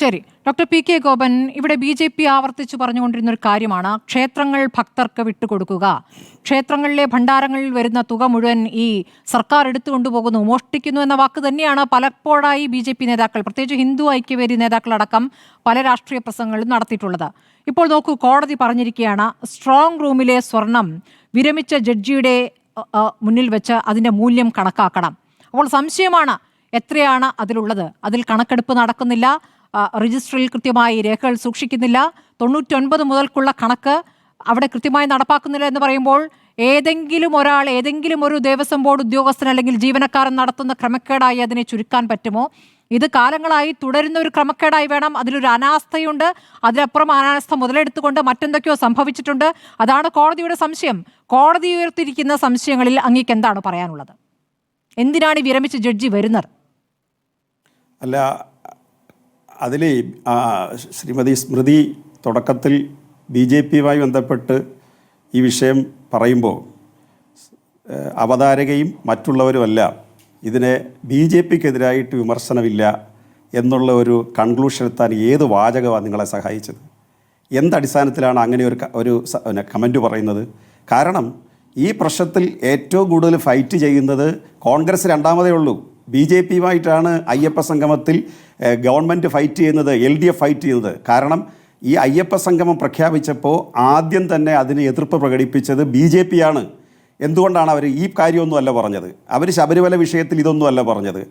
ശരി. Doctor P K Gopan ഇവിടെ B J P ആവർത്തിച്ച് പറഞ്ഞുകൊണ്ടിരുന്ന ഒരു കാര്യമാണ്. ക്ഷേത്രങ്ങൾ ഭക്തർക്ക് വിട്ടുകൊടുക്കുക. ക്ഷേത്രങ്ങളിലെ ഭണ്ഡാരങ്ങളിൽ വരുന്ന തുക മുഴുവൻ ഈ സർക്കാർ എടുത്തുകൊണ്ടുപോകുന്നു മോഷ്ടിക്കുന്നു എന്ന വാക്ക് തന്നെയാണ് പലപ്പോഴായി ബി ജെ പി നേതാക്കൾ പ്രത്യേകിച്ച് ഹിന്ദു ഐക്യവേദി നേതാക്കളടക്കം പല രാഷ്ട്രീയ പ്രസംഗങ്ങളും നടത്തിയിട്ടുള്ളത്. ഇപ്പോൾ നോക്കൂ കോടതി പറഞ്ഞിരിക്കുകയാണ് സ്ട്രോങ് റൂമിലെ സ്വർണം വിരമിച്ച ജഡ്ജിയുടെ മുന്നിൽ വെച്ച് അതിന്റെ മൂല്യം കണക്കാക്കണം. അപ്പോൾ സംശയമാണ് എത്രയാണ് അതിലുള്ളത്? അതിൽ കണക്കെടുപ്പ് നടക്കുന്നില്ല രജിസ്റ്ററിൽ കൃത്യമായി രേഖകൾ സൂക്ഷിക്കുന്നില്ല. തൊണ്ണൂറ്റൊൻപത് മുതൽക്കുള്ള കണക്ക് അവിടെ കൃത്യമായി നടപ്പാക്കുന്നില്ല എന്ന് പറയുമ്പോൾ ഏതെങ്കിലും ഒരാൾ ഏതെങ്കിലും ഒരു ദേവസ്വം ബോർഡ് ഉദ്യോഗസ്ഥൻ അല്ലെങ്കിൽ ജീവനക്കാരൻ നടത്തുന്ന ക്രമക്കേടായി അതിനെ ചുരുക്കാൻ പറ്റുമോ? ഇത് കാലങ്ങളായി തുടരുന്ന ഒരു ക്രമക്കേടായി വേണം. അതിലൊരു അനാസ്ഥയുണ്ട്. അതിനപ്പുറം അനാസ്ഥ മുതലെടുത്തുകൊണ്ട് മറ്റെന്തൊക്കെയോ സംഭവിച്ചിട്ടുണ്ട്. അതാണ് കോടതിയുടെ സംശയം. കോടതി ഉയർത്തിയിരിക്കുന്ന സംശയങ്ങളിൽ അങ്ങേക്ക് എന്താണ് പറയാനുള്ളത്? എന്തിനാണ് വിരമിച്ച് ജഡ്ജി വരുന്നത്? അല്ല അതിൽ ശ്രീമതി സ്മൃതി തുടക്കത്തിൽ ബി ജെ പിയുമായി ബന്ധപ്പെട്ട് ഈ വിഷയം പറയുമ്പോൾ അവതാരകയും മറ്റുള്ളവരുമല്ല ഇതിനെ ബി ജെ പിക്കെതിരായിട്ട് വിമർശനമില്ല എന്നുള്ള ഒരു കൺക്ലൂഷൻ എത്താൻ ഏത് വാചകമാണ് നിങ്ങളെ സഹായിച്ചത്? എന്തടിസ്ഥാനത്തിലാണ് അങ്ങനെ ഒരു ഒരു കമന്റ് പറയുന്നത്? കാരണം ഈ പ്രശ്നത്തിൽ ഏറ്റവും കൂടുതൽ ഫൈറ്റ് ചെയ്യുന്നത് കോൺഗ്രസ് രണ്ടാമതേ ഉള്ളൂ. ബി ജെ പിയുമായിട്ടാണ് അയ്യപ്പ സംഗമത്തിൽ ഗവൺമെന്റ് ഫൈറ്റ് ചെയ്യുന്നത് എൽ ഡി എഫ് ഫൈറ്റ് ചെയ്യുന്നത്. കാരണം ഈ അയ്യപ്പ സംഗമം പ്രഖ്യാപിച്ചപ്പോൾ ആദ്യം തന്നെ അതിന് എതിർപ്പ് പ്രകടിപ്പിച്ചത് ബി ജെ പി ആണ് എന്തുകൊണ്ടാണ് അവർ ഈ കാര്യമൊന്നുമല്ല പറഞ്ഞത്? അവർ ശബരിമല വിഷയത്തിൽ ഇതൊന്നുമല്ല പറഞ്ഞത്.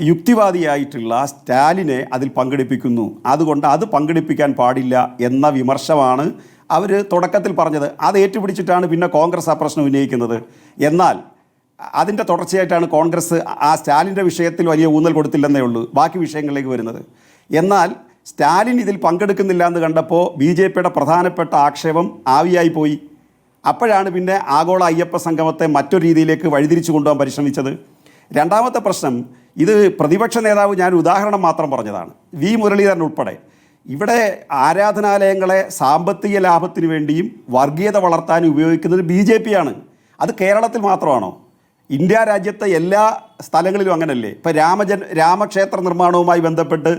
യുക്തിവാദിയായിട്ടുള്ള സ്റ്റാലിനെ അതിൽ പങ്കെടുപ്പിക്കുന്നു. അതുകൊണ്ട് അത് പങ്കെടുപ്പിക്കാൻ പാടില്ല എന്ന വിമർശമാണ് അവർ തുടക്കത്തിൽ പറഞ്ഞത്. അത് ഏറ്റുപിടിച്ചിട്ടാണ് പിന്നെ കോൺഗ്രസ് ആ പ്രശ്നം ഉന്നയിക്കുന്നത്. എന്നാൽ അതിന്റെ തുടർച്ചയായിട്ടാണ് കോൺഗ്രസ് ആ സ്റ്റാലിന്റെ വിഷയത്തിൽ വലിയ ഊന്നൽ കൊടുത്തില്ലെന്നേ ഉള്ളൂ. ബാക്കി വിഷയങ്ങളിലേക്ക് വരുന്നത്. എന്നാൽ സ്റ്റാലിൻ ഇതിൽ പങ്കെടുക്കുന്നില്ല എന്ന് കണ്ടപ്പോൾ ബി ജെ പിയുടെ പ്രധാനപ്പെട്ട ആക്ഷേപം ആവിയായി പോയി. അപ്പോഴാണ് പിന്നെ ആഗോള അയ്യപ്പ സംഗമത്തെ മറ്റൊരു രീതിയിലേക്ക് വഴിതിരിച്ചു കൊണ്ടുപോകാൻ പരിശ്രമിച്ചത്. രണ്ടാമത്തെ പ്രശ്നം ഇത് പ്രതിപക്ഷ നേതാവ് ഞാൻ ഉദാഹരണം മാത്രം പറഞ്ഞതാണ്. വി മുരളീധരൻ ഉൾപ്പെടെ. ഇവിടെ ആരാധനാലയങ്ങളെ സാമ്പത്തിക ലാഭത്തിന് വേണ്ടിയും വർഗീയത വളർത്താനും ഉപയോഗിക്കുന്നത് ബി ജെ പി ആണ്. അത് കേരളത്തിൽ മാത്രമാണോ? ഇന്ത്യ രാജ്യത്തെ എല്ലാ സ്ഥലങ്ങളിലും അങ്ങനല്ലേ? ഇപ്പം രാമജൻ രാമക്ഷേത്ര നിർമ്മാണവുമായി ബന്ധപ്പെട്ട്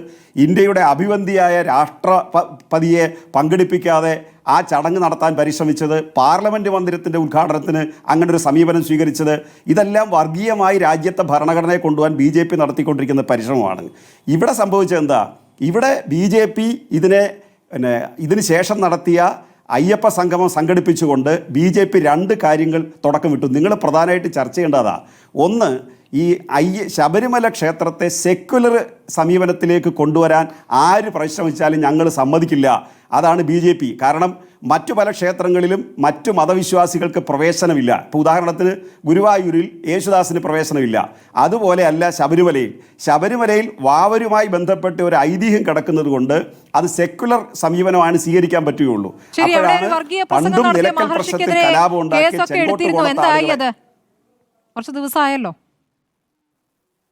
ഇന്ത്യയുടെ അഭിവന്ധിയായ രാഷ്ട്രപതിയെ പങ്കെടുപ്പിക്കാതെ ആ ചടങ്ങ് നടത്താൻ പരിശ്രമിച്ചത് പാർലമെന്റ് മന്ദിരത്തിന്റെ ഉദ്ഘാടനത്തിന് അങ്ങനെ ഒരു സമീപനം സ്വീകരിച്ചത് ഇതെല്ലാം വർഗീയമായി രാജ്യത്തെ ഭരണഘടനയെ കൊണ്ടുപോകാൻ ബി ജെ പി നടത്തിക്കൊണ്ടിരിക്കുന്ന പരിശ്രമമാണ്. ഇവിടെ സംഭവിച്ചത് എന്താ? ഇവിടെ ബി ജെ പി ഇതിനെ പിന്നെ ഇതിന് ശേഷം നടത്തിയ അയ്യപ്പ സംഗമം സംഘടിപ്പിച്ചുകൊണ്ട് ബി ജെ പി രണ്ട് കാര്യങ്ങൾ തുടക്കം വിട്ടു. നിങ്ങൾ പ്രധാനമായിട്ട് ചർച്ച ചെയ്യേണ്ടതാണ് ഒന്ന് ഈ അയ്യ ശബരിമല ക്ഷേത്രത്തെ സെക്യുലർ സമീപനത്തിലേക്ക് കൊണ്ടുവരാൻ ആര് പരിശ്രമിച്ചാലും ഞങ്ങൾ സമ്മതിക്കില്ല. അതാണ് ബി ജെ പി. കാരണം മറ്റു പല ക്ഷേത്രങ്ങളിലും മറ്റു മതവിശ്വാസികൾക്ക് പ്രവേശനമില്ല. ഇപ്പോൾ ഉദാഹരണത്തിന് ഗുരുവായൂരിൽ യേശുദാസിന് പ്രവേശനമില്ല. അതുപോലെയല്ല ശബരിമലയിൽ. ശബരിമലയിൽ വാവരുമായി ബന്ധപ്പെട്ട് ഒരു ഐതിഹ്യം കിടക്കുന്നത് കൊണ്ട് അത് സെക്യുലർ സമീപനമാണ് സ്വീകരിക്കാൻ പറ്റുകയുള്ളൂ. അപ്പോഴാണ് പണ്ടും നിലക്കൽ പ്രശ്നത്തിൽ കലാപം ഉണ്ടാക്കിയ കുറച്ച് ദിവസമായല്ലോ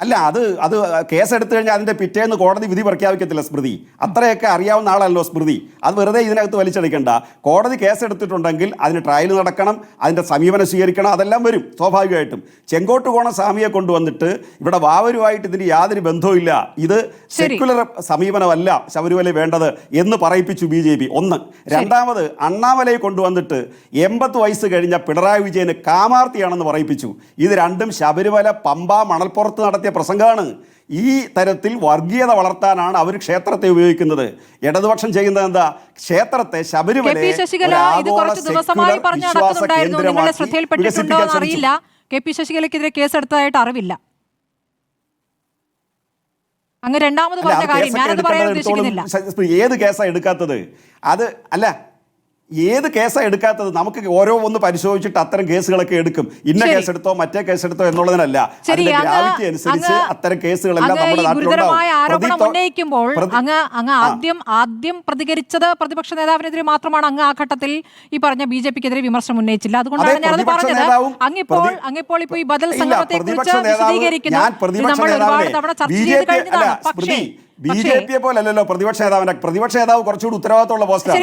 അല്ല അത് അത് കേസ് കേസെടുത്തു കഴിഞ്ഞാൽ അതിന്റെ പിറ്റേന്ന് കോടതി വിധി പ്രഖ്യാപിക്കത്തില്ല സ്മൃതി. അത്രയൊക്കെ അറിയാവുന്ന ആളല്ലോ സ്മൃതി. അത് വെറുതെ ഇതിനകത്ത് വലിച്ചെടുക്കേണ്ട. കോടതി കേസ് എടുത്തിട്ടുണ്ടെങ്കിൽ അതിന് ട്രയൽ നടക്കണം അതിന്റെ സമീപനം സ്വീകരിക്കണം അതെല്ലാം വരും സ്വാഭാവികമായിട്ടും. ചെങ്കോട്ട് കോണ സ്വാമിയെ കൊണ്ടുവന്നിട്ട് ഇവിടെ വാവരുമായിട്ട് ഇതിന് യാതൊരു ബന്ധവുമില്ല. ഇത് സെക്യുലർ സമീപനമല്ല ശബരിമല വേണ്ടത് എന്ന് പറയിപ്പിച്ചു ബി ജെ പി. ഒന്ന്. രണ്ടാമത് അണ്ണാമലയെ കൊണ്ടുവന്നിട്ട് എൺപത് വയസ്സ് കഴിഞ്ഞ പിണറായി വിജയന് കാമാർത്തിയാണെന്ന് പറയിപ്പിച്ചു. ഇത് രണ്ടും ശബരിമല പമ്പ മണൽപ്പുറത്ത് നടത്തിയ പ്രസംഗമാണ്. ഈ തരത്തിൽ വർഗീയത വളർത്താനാണ് അവർ ക്ഷേത്രത്തെ ഉപയോഗിക്കുന്നത്. ഇടതുപക്ഷം ചെയ്യുന്നത് എന്താ? ക്ഷേത്രത്തെ ശബരിമല ഇത് കുറച്ച് ദിവസമായി പറഞ്ഞു നടക്കുന്നുണ്ടായിരുന്നു നിങ്ങളുടെ ശ്രദ്ധയിൽപ്പെട്ടിട്ടുണ്ടോ അറിയില്ല കെ പി ശശികലയ്ക്കെതിരെ കേസെടുത്തതായിട്ട് അറിവില്ല. അങ്ങ് രണ്ടാമത് പറഞ്ഞ കാര്യം ഞാനത് പറയാൻ ഉദ്ദേശിക്കുന്നില്ല. ഏത് കേസാണ് എടുക്കാത്തത്? അത് അല്ല ഏത് കേസാണ് എടുക്കാത്തത്? നമുക്ക് ഓരോ ഒന്ന് പരിശോധിച്ചിട്ട് അത്തരം കേസുകളൊക്കെ എടുക്കും. ഇന്ന കേസ് എടുത്തോ മറ്റേ കേസ് എടുത്തോ എന്നുള്ളതിനല്ല അതിന്റെ ഗ്രാവിറ്റി അനുസരിച്ച് അത്തരം കേസുകളെല്ലാം നമ്മുടെ നാട്ടിലുണ്ടാവും അങ്ങ് അങ്ങ് ആദ്യം ആദ്യം പ്രതികരിച്ചത് പ്രതിപക്ഷ നേതാവിനെതിരെ മാത്രമാണ് അങ്ങ് ആ ഘട്ടത്തിൽ ഈ പറഞ്ഞ ബി ജെ പിക്കെതിരെ വിമർശനം ഉന്നയിച്ചില്ല. അതുകൊണ്ടാണ് ഞാൻ ഞാനത് പറഞ്ഞത്. അങ്ങിപ്പോൾ അങ്ങിപ്പോൾ ഇപ്പോൾ ഈ ബദൽ സംഘത്തെ കുറിച്ച് വിശദീകരിക്കുന്നത് നമ്മൾ ഒരുപാട് തവണ ചർച്ച ചെയ്ത് കഴിഞ്ഞതാണ്. പക്ഷേ ബി ജെ പിയെ പോലല്ലോ പ്രതിപക്ഷ നേതാവിന്റെ പ്രതിപക്ഷ നേതാവ് കുറച്ചുകൂടി ഉത്തരവാദിത്തമുള്ള പോസ്റ്റാണ്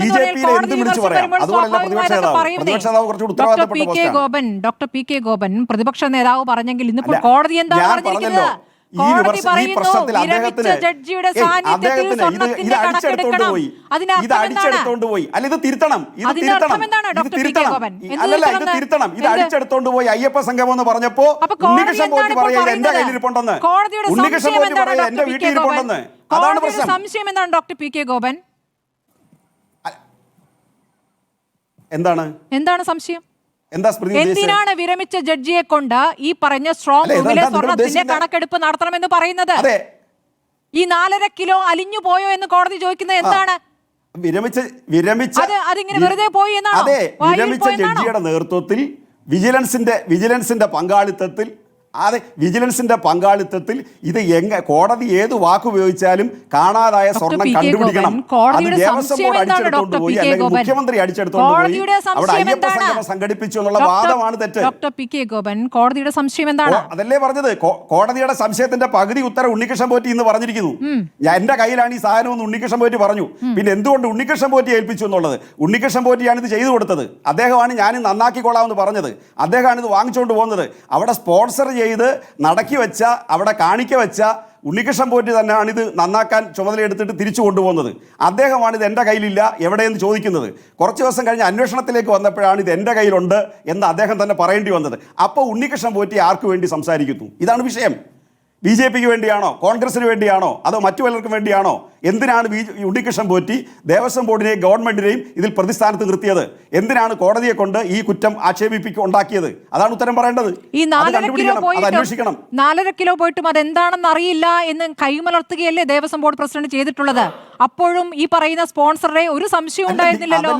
ബി ജെ പിയിൽ എന്ത് വിളിച്ചു പറയാം? അതുപോലല്ല പ്രതിപക്ഷ നേതാവ്. പ്രതിപക്ഷ നേതാവ് കുറച്ചുകൂടി ഉത്തരവാദിത്തപ്പെട്ട കെ പോസ്റ്റാണ്. Gopan doctor P K Gopan പ്രതിപക്ഷ നേതാവ് പറഞ്ഞെങ്കിൽ ഇന്നിപ്പോൾ കോടതി എന്താ പറഞ്ഞിരിക്കുന്നത്. ഈ പ്രശ്നത്തിൽ വിരമിച്ച അദ്ദേഹത്തിന് ജഡ്ജിയുടെ അദ്ദേഹത്തിന് ഇത് ഇത് അടിച്ചെടുത്തോണ്ട് പോയി ഇത്? അടിച്ചെടുത്തോണ്ട് പോയി അല്ല ഇത് തിരുത്തണം ഇത് തിരുത്തണം ഇത്. തിരുത്തണം? അല്ലല്ല ഇത് തിരുത്തണം? തിരുത്തണം ഇത് എന്ത്? അടിച്ചെടുത്തോണ്ട് പോയി അയ്യപ്പ സംഗമം എന്ന് പറഞ്ഞപ്പോ ഉണ്ണികൃഷ്ണൻ പോയി പറയുക എന്റെ പറയുന്നത്? കയ്യിലിരിപ്പുണ്ടെന്ന് ഉണ്ണികൃഷ്ണൻ സംശയം പോറ്റി എന്താണ് എന്റെ ഡോക്ടർ ഇരിപ്പുണ്ടെന്ന്. അതാണ് പ്രശ്നം സംശയം എന്താണ് ഡോക്ടർ പി കെ ഗോപൻ എന്താണ് എന്താണ് സംശയം എന്താ എന്തിനാണ് വിരമിച്ച ജഡ്ജിയെ കൊണ്ട് ഈ പറഞ്ഞ സ്ട്രോങ് റൂമിലെ സ്വർണത്തിന്റെ കണക്കെടുപ്പ് നടത്തണമെന്ന് പറയുന്നത്? ഈ നാലര കിലോ അലിഞ്ഞു പോയോ എന്ന് കോടതി ചോദിക്കുന്നത് എന്താണ്? വിരമിച്ച വിരമിച്ച അത് അതിങ്ങനെ വെറുതെ പോയി എന്നാണ്? അതെ വിരമിച്ച ജഡ്ജിയുടെ നേതൃത്വത്തിൽ വിജിലൻസിന്റെ വിജിലൻസിന്റെ പങ്കാളിത്തത്തിൽ അതെ വിജിലൻസിന്റെ പങ്കാളിത്തത്തിൽ ഇത് എങ്ങ കോടതി ഏത് വാക്കുപയോഗിച്ചാലും കാണാതായ സ്വർണം കണ്ടുപിടിക്കണം. അത് ദേവസ്വം ബോർഡ് അടിച്ചെടുത്തോണ്ട് പോയി. അല്ലെങ്കിൽ മുഖ്യമന്ത്രി അടിച്ചെടുത്തോണ്ട് പോയി. അവിടെ അയ്യപ്പ? സംഗമം സംഘടിപ്പിച്ചു എന്നുള്ള വാദമാണ് തെറ്റ്. ഡോക്ടർ പി കെ ഗോപൻ കോടതിയുടെ സംശയം എന്താണ്? അതല്ലേ പറഞ്ഞത്. കോടതിയുടെ സംശയത്തിന്റെ പകുതി ഉത്തരം ഉണ്ണികൃഷ്ണൻ പോറ്റി എന്ന് പറഞ്ഞിരിക്കുന്നു. ഞാൻ എന്റെ കയ്യിലാണ് ഈ സാധനം എന്ന് ഉണ്ണികൃഷ്ണൻ പോറ്റി പറഞ്ഞു. പിന്നെ എന്തുകൊണ്ട് ഉണ്ണികൃഷ്ണൻ പോറ്റി ഏൽപ്പിച്ചു എന്നുള്ളത്? ഉണ്ണികൃഷ്ണൻ പോറ്റിയാണ് ഇത് ചെയ്തു കൊടുത്തത്. അദ്ദേഹമാണ് ഞാൻ നന്നാക്കിക്കൊള്ളാമെന്ന് പറഞ്ഞത്. അദ്ദേഹമാണ് ഇത് വാങ്ങിച്ചുകൊണ്ട് പോകുന്നത്. അവിടെ സ്പോൺസർ ചെയ്ത് നടക്കി വെച്ച അവിടെ കാണിക്ക വെച്ച ഉണ്ണികൃഷ്ണൻ പോറ്റി തന്നെയാണ് ഇത് നന്നാക്കാൻ ചുമതല എടുത്തിട്ട് തിരിച്ചു കൊണ്ടുപോകുന്നത്. അദ്ദേഹമാണ് ഇത് എന്റെ കയ്യിലില്ല എവിടെയെന്ന് ചോദിക്കുന്നത്. കുറച്ച് ദിവസം കഴിഞ്ഞ് അന്വേഷണത്തിലേക്ക് വന്നപ്പോഴാണ് ഇത് എന്റെ കയ്യിലുണ്ട് എന്ന് അദ്ദേഹം തന്നെ പറയേണ്ടി വന്നത്. അപ്പോൾ ഉണ്ണികൃഷ്ണൻ പോറ്റി ആർക്കു വേണ്ടി സംസാരിക്കുന്നു? ഇതാണ് വിഷയം. ബി ജെ പിക്ക് വേണ്ടിയാണോ? കോൺഗ്രസിന് വേണ്ടിയാണോ? അതോ മറ്റു പലർക്കും വേണ്ടിയാണോ? എന്തിനാണ് ബി ഉണ്ണികൃഷ്ണൻ പോറ്റി ദേവസ്വം ബോർഡിനെയും ഗവൺമെന്റിനെയും ഇതിൽ പ്രതിസ്ഥാനത്ത് നിർത്തിയത്? എന്തിനാണ് കോടതിയെ കൊണ്ട് ഈ കുറ്റം ആക്ഷേപിപ്പിക്കുക ഉണ്ടാക്കിയത്? അതാണ് ഉത്തരം പറയേണ്ടത്. ഈ നാലര കിലോ അന്വേഷിക്കണം. നാലര കിലോ പോയിട്ടും അതെന്താണെന്ന് അറിയില്ല എന്ന് കൈമലർത്തുകയല്ലേ ദേവസ്വം ബോർഡ് പ്രസിഡന്റ് ചെയ്തിട്ടുള്ളത്? അപ്പോഴും ഈ പറയുന്ന സ്പോൺസറെ ഒരു സംശയം ഉണ്ടായിരുന്നില്ലല്ലോ.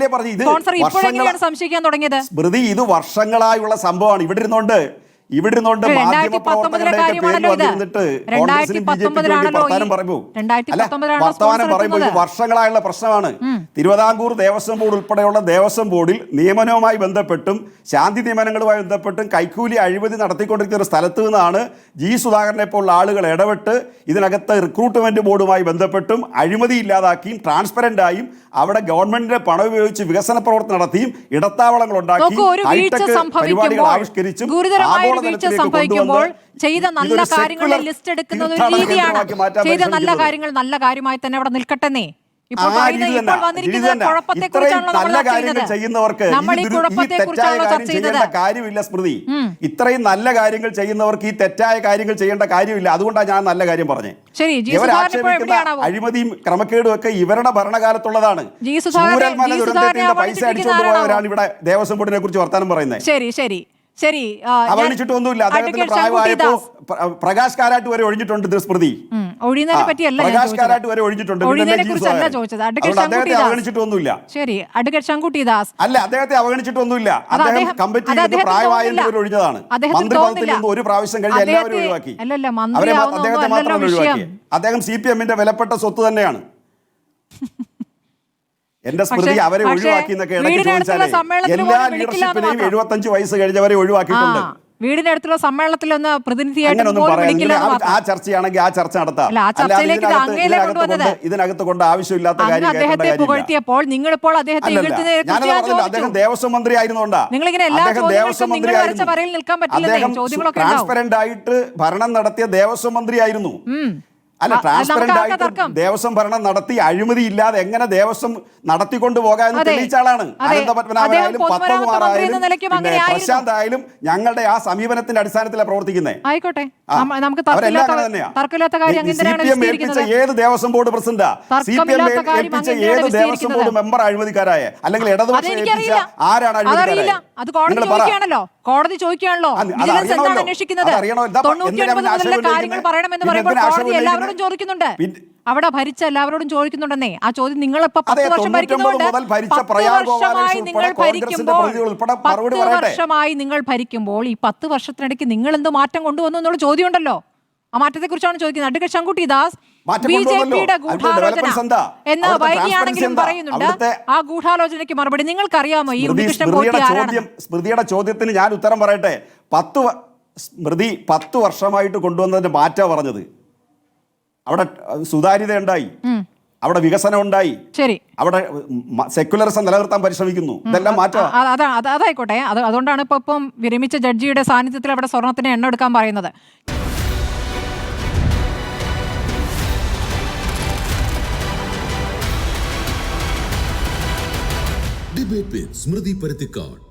സ്പോൺസർ ഇപ്പോഴെങ്ങനെയാണ് സംശയിക്കാൻ തുടങ്ങിയത്? സ്മൃതി ഇത് വർഷങ്ങളായുള്ള സംഭവമാണ്. ഇവിടെ ഇരുന്നോണ്ട് ഇവിടെ മാധ്യമ പേരിൽ. വന്നിരുന്നിട്ട് കോൺഗ്രസിനും ബി ജെ പിക്കും അല്ല വർത്തമാനം പറയുമ്പോൾ ഇത് വർഷങ്ങളായുള്ള പ്രശ്നമാണ്. തിരുവിതാംകൂർ ദേവസ്വം ബോർഡ് ഉൾപ്പെടെയുള്ള ദേവസ്വം ബോർഡിൽ നിയമനവുമായി ബന്ധപ്പെട്ടും ശാന്തി നിയമനങ്ങളുമായി ബന്ധപ്പെട്ടും കൈക്കൂലി അഴിമതി നടത്തിക്കൊണ്ടിരിക്കുന്ന ഒരു സ്ഥലത്ത് നിന്നാണ് ജി സുധാകരനെ പോലുള്ള ആളുകൾ ഇടപെട്ട് ഇതിനകത്ത് റിക്രൂട്ട്മെന്റ് ബോർഡുമായി ബന്ധപ്പെട്ടും അഴിമതി ഇല്ലാതാക്കിയും ട്രാൻസ്പെറന്റ് ആയും അവിടെ ഗവൺമെന്റിന്റെ പണം ഉപയോഗിച്ച് വികസന പ്രവർത്തനം നടത്തിയും ഇടത്താവളങ്ങൾ ഉണ്ടാക്കി ഹൈടെക് പരിപാടികൾ ആവിഷ്കരിച്ചും ഒരു വീഴ്ച സംഭവിക്കുമ്പോൾ ചെയ്ത നല്ല കാര്യങ്ങൾ കാര്യങ്ങളുടെ ലിസ്റ്റ് എടുക്കുന്ന ഒരു രീതിയാണ്. ചെയ്ത നല്ല കാര്യങ്ങൾ നല്ല കാര്യമായി തന്നെ അവിടെ നിൽക്കട്ടെന്നേ. ഇപ്പോൾ നല്ല കാര്യങ്ങൾ ചെയ്യുന്നവർക്ക് തെറ്റായ കാര്യം ചെയ്യേണ്ട കാര്യമില്ല സ്മൃതി. ഇത്രയും നല്ല കാര്യങ്ങൾ ചെയ്യുന്നവർക്ക് ഈ തെറ്റായ കാര്യങ്ങൾ ചെയ്യേണ്ട കാര്യമില്ല. അതുകൊണ്ടാണ് ഞാൻ നല്ല കാര്യം പറഞ്ഞത് ഇവർ ആക്ഷേപിക്കുന്ന അഴിമതിയും ക്രമക്കേടും ഒക്കെ ഇവരുടെ ഭരണകാലത്തുള്ളതാണ്. ദുരന്തത്തിന്റെ പൈസ അടിച്ചുകൊണ്ട് പോയവരാണ് ഇവിടെ ദേവസ്വം ബോർഡിനെ കുറിച്ച് വർത്താനം പറയുന്നത് ശരി ശരി. ശരി അവഗണിച്ചിട്ടൊന്നുമില്ല അദ്ദേഹത്തിന്റെ പ്രായമായപ്പോ പ്രകാശ് കാരാട്ട് വരെ ഒഴിഞ്ഞിട്ടുണ്ട് സ്മൃതി ഒഴിയുന്നതിനെ പറ്റിയല്ല പ്രകാശ് കാരാട്ട് വരെ ഒഴിഞ്ഞിട്ടുണ്ട്. ചോദിച്ചത്. അദ്ദേഹത്തെ അവഗണിച്ചിട്ടൊന്നുമില്ല. ശരി അഡ്വക്കേറ്റ് ശങ്കുട്ടി ദാസ് അല്ല അദ്ദേഹത്തെ അവഗണിച്ചിട്ടൊന്നുമില്ല. ഒന്നുമില്ല അദ്ദേഹം കമ്മിറ്റി പ്രായമായതിന്റെ. ഒഴിഞ്ഞതാണ്. മന്ത്രി പദത്തിൽ നിന്ന് ഒരു പ്രാവശ്യം കഴിഞ്ഞ് എല്ലാവരും അവരെ അദ്ദേഹത്തെ ഒഴിവാക്കി അദ്ദേഹം സി പി എമ്മിന്റെ വിലപ്പെട്ട സ്വത്ത് തന്നെയാണ്. എന്റെ സ്മൃതി അവരെ ഒഴിവാക്കി എന്നൊക്കെ ഇടയ്ക്ക് ചോദിച്ചാലേ എല്ലാ ലീഡർഷിപ്പിനെയും. എഴുപത്തഞ്ച് വയസ്സ് കഴിഞ്ഞവരെ ഒഴിവാക്കിയിട്ടുണ്ട്. വീടിനടുത്തുള്ള സമ്മേളനത്തിൽ ഒന്ന് പ്രതിനിധിയായിട്ട് ആ. ചർച്ചയാണെങ്കിൽ ആ ചർച്ച നടത്താം. ഇതിനകത്ത് കൊണ്ട് ആവശ്യമില്ലാത്ത കാര്യം അദ്ദേഹത്തെ പുകഴ്ത്തിയപ്പോൾ നിങ്ങൾ ഇപ്പോൾ അദ്ദേഹത്തെ അദ്ദേഹം ദേവസ്വം മന്ത്രി ആയിരുന്നോണ്ടാ നിങ്ങളിങ്ങനെ എല്ലാ ദേവസ്വം മന്ത്രി നിൽക്കാൻ പറ്റില്ല. ട്രാൻസ്പെറന്റ് ആയിട്ട് ഭരണം നടത്തിയ ദേവസ്വം മന്ത്രി ആയിരുന്നു. അല്ല ട്രാൻസ്പെറന്റ് ആയിട്ട്? ദേവസ്വം ഭരണം നടത്തി അഴിമതി ഇല്ലാതെ എങ്ങനെ ദേവസ്വം നടത്തിക്കൊണ്ടു പോകാൻ അതെ. തെളിയിച്ച ആളാണ്. അനന്തപത്മനാഭനായാലും എന്ന പിന്നെ പ്രശാന്ത് ആയാലും ഞങ്ങളുടെ ആ സമീപനത്തിന്റെ അടിസ്ഥാനത്തിലാണ് പ്രവർത്തിക്കുന്നത് ആയിക്കോട്ടെ. നമുക്ക് ഏൽപ്പിച്ച ഏത് ദേവസ്വം ബോർഡ് പ്രസിഡന്റാ? സി പി എം ഏൽപ്പിച്ച ഏത് ദേവസ്വം ബോർഡ് മെമ്പർ അഴിമതിക്കാരായ? അല്ലെങ്കിൽ ഇടതുപക്ഷം ഏൽപ്പിച്ച ആരാണ് അഴിമതിക്കാരായ? നിങ്ങൾ പറ. കോടതി ചോദിക്കുകയാണല്ലോ. വിജിലൻസ് എന്താണ് അന്വേഷിക്കുന്നത്? മുതലുള്ള കാര്യങ്ങൾ? പറയണമെന്ന് പറയുമ്പോൾ കോടതി എല്ലാവരോടും ചോദിക്കുന്നുണ്ട്. അവിടെ ഭരിച്ച എല്ലാവരോടും ചോദിക്കുന്നുണ്ടെന്നേ. ആ ചോദ്യം നിങ്ങളിപ്പോ ഇപ്പൊ പത്ത് വർഷം 99 ഭരിക്കുന്നുണ്ട്. നിങ്ങൾ ഭരിക്കുമ്പോൾ പത്ത് വർഷമായി നിങ്ങൾ ഭരിക്കുമ്പോൾ ഈ പത്ത് വർഷത്തിനിടയ്ക്ക് നിങ്ങൾ എന്ത് മാറ്റം കൊണ്ടുവന്നു എന്നുള്ള ചോദ്യം ഉണ്ടല്ലോ ആ മാറ്റത്തെ കുറിച്ചാണ് ചോദിക്കുന്നത്. അഡ്വക്കേറ്റ് ശങ്കുട്ടി ദാസ് എന്ന് വൈകിയാണെങ്കിലും പറയുന്നുണ്ട്. ആ ഗൂഢാലോചനയ്ക്ക് മറുപടി നിങ്ങൾക്കറിയാമോ? ഈ ഉണ്ണികൃഷ്ണൻ സ്മൃതിയുടെ പോറ്റി ചോദ്യം സ്മൃതിയുടെ ചോദ്യത്തിന് ഞാൻ ഉത്തരം പറയട്ടെ. പത്ത് സ്മൃതി പത്ത് വർഷമായിട്ട് കൊണ്ടുവന്നതിന്റെ മാറ്റ പറഞ്ഞത്. അവിടെ സുതാര്യത ഉണ്ടായി അവിടെ വികസനം ഉണ്ടായി ശരി. അവിടെ സെക്യുലറിസം നിലനിർത്താൻ പരിശ്രമിക്കുന്നു. ഇതെല്ലാം മാറ്റാ. അതായിക്കോട്ടെ. അതുകൊണ്ടാണ് ഇപ്പൊ ഇപ്പം വിരമിച്ച ജഡ്ജിയുടെ സാന്നിധ്യത്തിൽ അവിടെ സ്വർണത്തിന് എണ്ണ എടുക്കാൻ പറയുന്നത്. திருப்பேர் ஸ்மிருதி பருத்திக்காடு